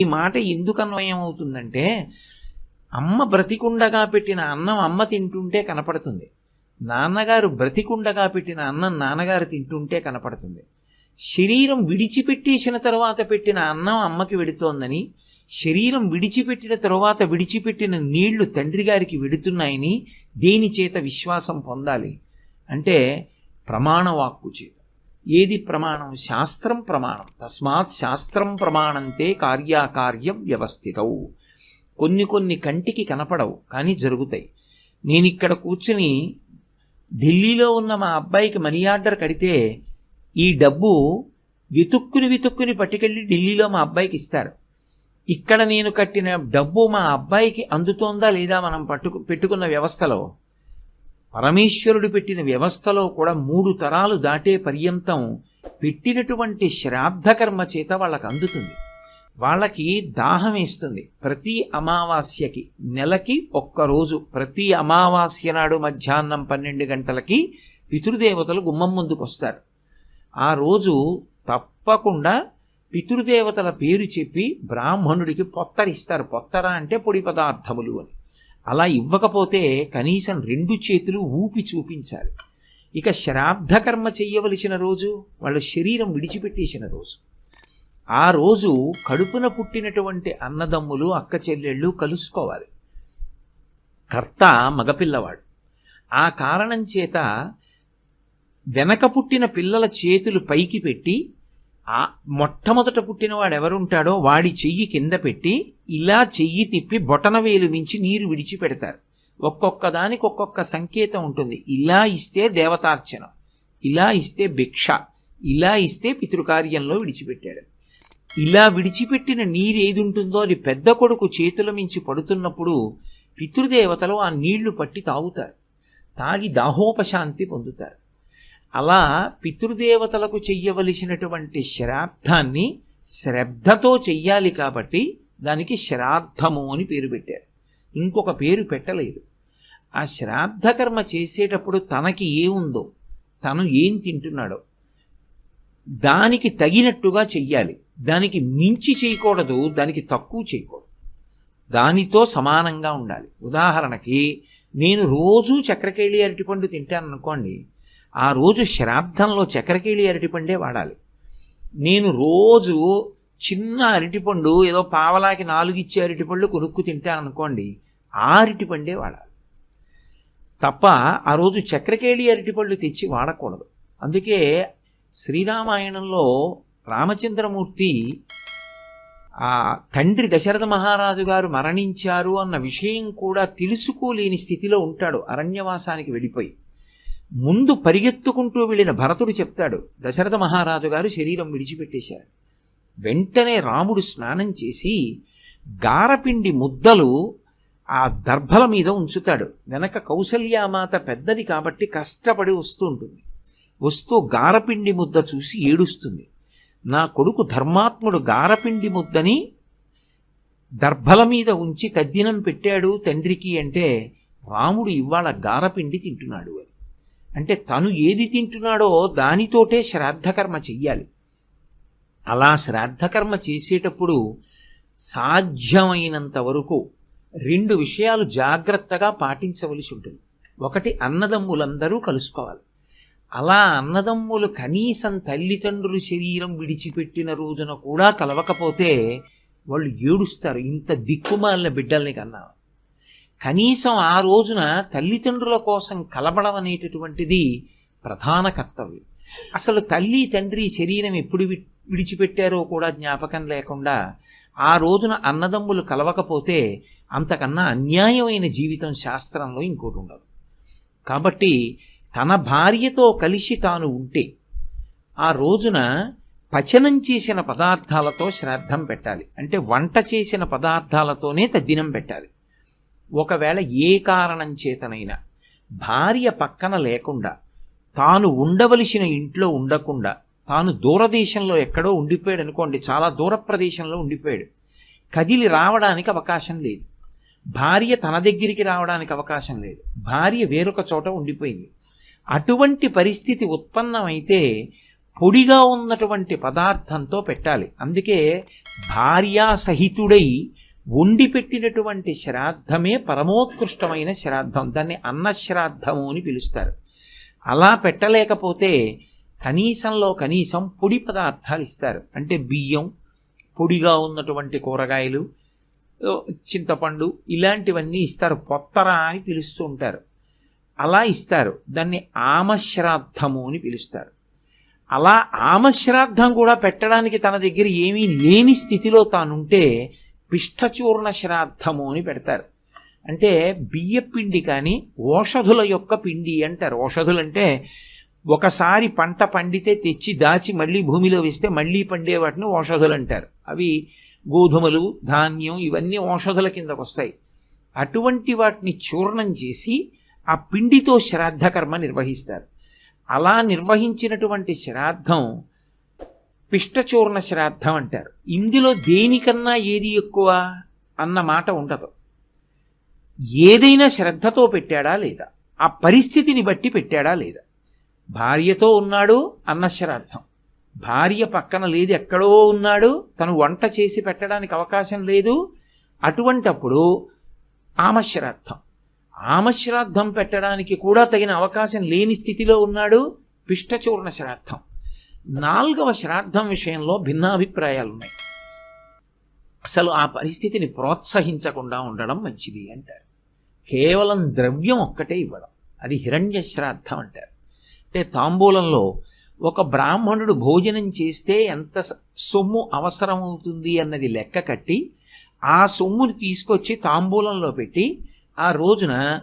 ఈ మాట ఎందుకు అన్వయం అవుతుందంటే అమ్మ బ్రతికుండగా పెట్టిన అన్నం అమ్మ తింటుంటే కనపడుతుంది. నాన్నగారు బ్రతికుండగా పెట్టిన అన్నం నాన్నగారు తింటుంటే కనపడుతుంది. శరీరం విడిచిపెట్టేసిన తర్వాత పెట్టిన అన్నం అమ్మకి వెడుతోందని శరీరం విడిచిపెట్టిన తరువాత విడిచిపెట్టిన నీళ్ళు తండ్రి గారికి వెడుతున్నాయని దేని చేత విశ్వాసం పొందాలి? అంటే ప్రమాణవాక్కు చేత. ఏది ప్రమాణం? శాస్త్రం ప్రమాణం. తస్మాత్ శాస్త్రం ప్రమాణంతే కార్యాకార్యం వ్యవస్థితవు కొన్ని కొన్ని కంటికి కనపడవు కానీ జరుగుతాయి. నేను ఇక్కడ కూర్చుని ఢిల్లీలో ఉన్న మా అబ్బాయికి మనీ ఆర్డర్ కడితే ఈ డబ్బు వెతుక్కుని వెతుక్కుని పట్టుకెళ్ళి ఢిల్లీలో మా అబ్బాయికి ఇస్తారు. ఇక్కడ నేను కట్టిన డబ్బు మా అబ్బాయికి అందుతోందా లేదా మనం పట్టుకు పెట్టుకున్న వ్యవస్థలో? పరమేశ్వరుడు పెట్టిన వ్యవస్థలో కూడా మూడు తరాలు దాటే పర్యంతం పెట్టినటువంటి శ్రాద్ధకర్మ చేత వాళ్ళకి అందుతుంది. వాళ్ళకి దాహం వేస్తుంది. ప్రతి అమావాస్యకి నెలకి ఒక్కరోజు ప్రతి అమావాస్య నాడు మధ్యాహ్నం పన్నెండు గంటలకి పితృదేవతలు గుమ్మం ముందుకు వస్తారు ఆ రోజు తప్పకుండా పితృదేవతల పేరు చెప్పి బ్రాహ్మణుడికి పొత్తరిస్తారు. పొత్తర అంటే పొడి పదార్థములు అని. అలా ఇవ్వకపోతే కనీసం రెండు చేతులు ఊపి చూపించాలి. ఇక శ్రాద్ధకర్మ చెయ్యవలసిన రోజు వాళ్ళ శరీరం విడిచిపెట్టేసిన రోజు. ఆ రోజు కడుపున పుట్టినటువంటి అన్నదమ్ములు అక్క చెల్లెళ్ళు కలుసుకోవాలి. కర్త మగపిల్లవాడు. ఆ కారణం చేత వెనక పుట్టిన పిల్లల చేతులు పైకి పెట్టి ఆ మొట్టమొదట పుట్టినవాడు ఎవరుంటాడో వాడి చెయ్యి కింద పెట్టి ఇలా చెయ్యి తిప్పి బొటనవేలు మించి నీరు విడిచిపెడతారు. ఒక్కొక్క దానికి ఒక్కొక్క సంకేతం ఉంటుంది. ఇలా ఇస్తే దేవతార్చనం ఇలా ఇస్తే భిక్ష ఇలా ఇస్తే పితృకార్యంలో విడిచిపెట్టాడు. ఇలా విడిచిపెట్టిన నీరు ఏది ఉంటుందో అది పెద్ద కొడుకు చేతుల మించి పడుతున్నప్పుడు పితృదేవతలు ఆ నీళ్ళు పట్టి తాగుతారు. తాగి దాహోపశాంతి పొందుతారు. అలా పితృదేవతలకు చెయ్యవలసినటువంటి శ్రాద్ధాన్ని శ్రద్ధతో చెయ్యాలి కాబట్టి దానికి శ్రాద్ధము అని పేరు పెట్టారు. ఇంకొక పేరు పెట్టలేదు. ఆ శ్రాద్ధకర్మ చేసేటప్పుడు తనకి ఏముందో తను ఏం తింటున్నాడో దానికి తగినట్టుగా చెయ్యాలి. దానికి మించి చేయకూడదు దానికి తక్కువ చేయకూడదు. దానితో సమానంగా ఉండాలి. ఉదాహరణకి నేను రోజూ చక్రకేళి అరటిపండు తింటాను అనుకోండి ఆ రోజు శరాబ్దంలో చక్రకేళి అరటిపండే వాడాలి. నేను రోజు చిన్న అరటిపండు ఏదో పావలాకి నాలుగు ఇచ్చే అరటిపండు కొనుక్కు తింటాననుకోండి ఆ అరటిపండే వాడాలి. తప్ప ఆ రోజు చక్రకేళి అరటిపళ్ళు తెచ్చి వాడకూడదు. అందుకే శ్రీరామాయణంలో రామచంద్రమూర్తి ఆ తండ్రి దశరథ మహారాజు గారు మరణించారు అన్న విషయం కూడా తెలుసుకోలేని స్థితిలో ఉంటాడు అరణ్యవాసానికి వెళ్ళిపోయి. ముందు పరిగెత్తుకుంటూ వెళ్ళిన భరతుడు చెప్తాడు దశరథ మహారాజు గారు శరీరం విడిచిపెట్టేశారు. వెంటనే రాముడు స్నానం చేసి గారపిండి ముద్దలు ఆ దర్భల మీద ఉంచుతాడు. వెనక కౌసల్యామాత పెద్దది కాబట్టి కష్టపడి వస్తూ ఉంటుంది. వస్తూ గారపిండి ముద్ద చూసి ఏడుస్తుంది. నా కొడుకు ధర్మాత్ముడు గారపిండి ముద్దని దర్భల మీద ఉంచి తద్దినం పెట్టాడు తండ్రికి అంటే రాముడు ఇవాళ గారపిండి తింటున్నాడు అని. అంటే తను ఏది తింటున్నాడో దానితోటే శ్రాద్ధకర్మ చెయ్యాలి. అలా శ్రాద్ధకర్మ చేసేటప్పుడు సాధ్యమైనంత వరకు రెండు విషయాలు జాగ్రత్తగా పాటించవలసి ఉంటుంది. ఒకటి అన్నదమ్ములందరూ కలుసుకోవాలి. అలా అన్నదమ్ములు కనీసం తల్లిదండ్రులు శరీరం విడిచిపెట్టిన రోజున కూడా కలవకపోతే వాళ్ళు ఏడుస్తారు. ఇంత దిక్కుమాలిన బిడ్డల్ని కన్నా. కనీసం ఆ రోజున తల్లిదండ్రుల కోసం కలబడం అనేటటువంటిది ప్రధాన కర్తవ్యం. అసలు తల్లి తండ్రి శరీరం ఎప్పుడు వి- విడిచిపెట్టారో కూడా జ్ఞాపకం లేకుండా ఆ రోజున అన్నదమ్ములు కలవకపోతే అంతకన్నా అన్యాయమైన జీవితం శాస్త్రంలో ఇంకోటి ఉండదు. కాబట్టి తన భార్యతో కలిసి తాను ఉంటే ఆ రోజున పచనం చేసిన పదార్థాలతో శ్రాద్ధం పెట్టాలి. అంటే వంట చేసిన పదార్థాలతోనే తద్దినం పెట్టాలి. ఒకవేళ ఏ కారణం చేతనైనా భార్య పక్కన లేకుండా తాను ఉండవలసిన ఇంట్లో ఉండకుండా తాను దూరదేశంలో ఎక్కడో ఉండిపోయాడు అనుకోండి చాలా దూర ప్రదేశంలో ఉండిపోయాడు. కదిలి రావడానికి అవకాశం లేదు. భార్య తన దగ్గరికి రావడానికి అవకాశం లేదు. భార్య వేరొక చోట ఉండిపోయింది. అటువంటి పరిస్థితి ఉత్పన్నమైతే పొడిగా ఉన్నటువంటి పదార్థంతో పెట్టాలి. అందుకే భార్యా సహితుడై వండి పెట్టినటువంటి శ్రాద్ధమే పరమోత్కృష్టమైన శ్రాద్ధం. దాన్ని అన్నశ్రాద్ధము అని పిలుస్తారు. అలా పెట్టలేకపోతే కనీసంలో కనీసం పొడి పదార్థాలు ఇస్తారు. అంటే బియ్యం పొడిగా ఉన్నటువంటి కూరగాయలు చింతపండు ఇలాంటివన్నీ ఇస్తారు. పొత్తర అని పిలుస్తూ ఉంటారు. అలా ఇస్తారు. దాన్ని ఆమశ్రాద్ధము అని పిలుస్తారు. అలా ఆమశ్రాద్ధం కూడా పెట్టడానికి తన దగ్గర ఏమీ లేని స్థితిలో తానుంటే పిష్టచూర్ణ శ్రాద్ధము అని పెడతారు. అంటే బియ్య పిండి కానీ ఓషధుల యొక్క పిండి అంటారు. ఓషధులంటే ఒకసారి పంట పండితే తెచ్చి దాచి మళ్ళీ భూమిలో వేస్తే మళ్ళీ పండే వాటిని ఓషధులు అంటారు. అవి గోధుమలు ధాన్యం ఇవన్నీ ఓషధుల కిందకు వస్తాయి. అటువంటి వాటిని చూర్ణం చేసి ఆ పిండితో శ్రాద్ధకర్మ నిర్వహిస్తారు. అలా నిర్వహించినటువంటి శ్రాద్ధం పిష్టచూర్ణ శ్రాద్ధం అంటారు. ఇందులో దేనికన్నా ఏది ఎక్కువ అన్న మాట ఉండదు. ఏదైనా శ్రద్ధతో పెట్టాడా లేదా? ఆ పరిస్థితిని బట్టి పెట్టాడా లేదా? భార్యతో ఉన్నాడు అన్న శ్రాద్ధం. భార్య పక్కన లేదు ఎక్కడో ఉన్నాడు తను వంట చేసి పెట్టడానికి అవకాశం లేదు. అటువంటప్పుడు ఆమశ్రాద్ధం. ఆమశ్రాద్ధం పెట్టడానికి కూడా తగిన అవకాశం లేని స్థితిలో ఉన్నాడు పిష్టచూర్ణ శ్రాద్ధం. నాలుగవ శ్రాద్ధం విషయంలో భిన్నాభిప్రాయాలు ఉన్నాయి. అసలు ఆ పరిస్థితిని ప్రోత్సహించకుండా ఉండడం మంచిది అంటారు. కేవలం ద్రవ్యం ఒక్కటే ఇవ్వడం. అది హిరణ్య శ్రాద్ధం అంటారు. అంటే తాంబూలంలో ఒక బ్రాహ్మణుడు భోజనం చేస్తే ఎంత స- సొమ్ము అవసరమవుతుంది అన్నది లెక్క కట్టి ఆ సొమ్ముని తీసుకొచ్చి తాంబూలంలో పెట్టి ఆ రోజున